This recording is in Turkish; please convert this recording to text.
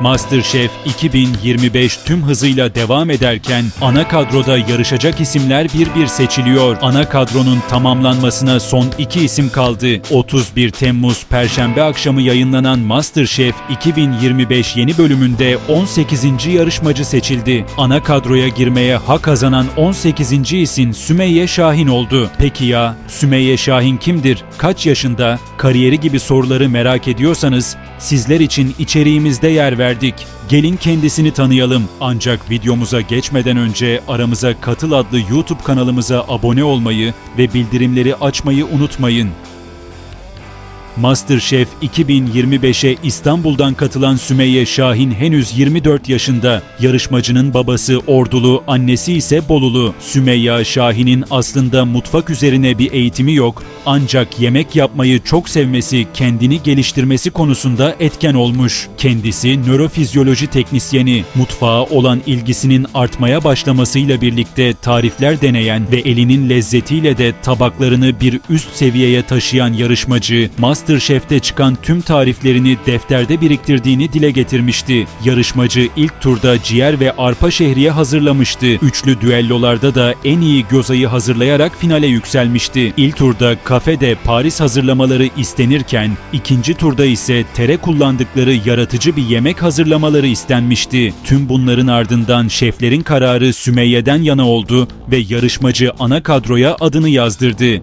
MasterChef 2025 tüm hızıyla devam ederken ana kadroda yarışacak isimler bir bir seçiliyor. Ana kadronun tamamlanmasına son iki isim kaldı. 31 Temmuz Perşembe akşamı yayınlanan MasterChef 2025 yeni bölümünde 18. yarışmacı seçildi. Ana kadroya girmeye hak kazanan 18. isim Sümeyye Şahin oldu. Peki ya Sümeyye Şahin kimdir? Kaç yaşında? Kariyeri gibi soruları merak ediyorsanız sizler için içeriğimizde yer verdik. Gelin kendisini tanıyalım. Ancak videomuza geçmeden önce aramıza Katıl adlı YouTube kanalımıza abone olmayı ve bildirimleri açmayı unutmayın. MasterChef 2025'e İstanbul'dan katılan Sümeyye Şahin henüz 24 yaşında. Yarışmacının babası Ordulu, annesi ise Bolulu. Sümeyye Şahin'in aslında mutfak üzerine bir eğitimi yok ancak yemek yapmayı çok sevmesi, kendini geliştirmesi konusunda etken olmuş. Kendisi nörofizyoloji teknisyeni, mutfağa olan ilgisinin artmaya başlamasıyla birlikte tarifler deneyen ve elinin lezzetiyle de tabaklarını bir üst seviyeye taşıyan yarışmacı, MasterChef'te çıkan tüm tariflerini defterde biriktirdiğini dile getirmişti. Yarışmacı ilk turda ciğer ve arpa şehriye hazırlamıştı. Üçlü düellolarda da en iyi gözayı hazırlayarak finale yükselmişti. İlk turda kafede Paris hazırlamaları istenirken, ikinci turda ise tere kullandıkları yaratıcı bir yemek hazırlamaları istenmişti. Tüm bunların ardından şeflerin kararı Sümeyye'den yana oldu ve yarışmacı ana kadroya adını yazdırdı.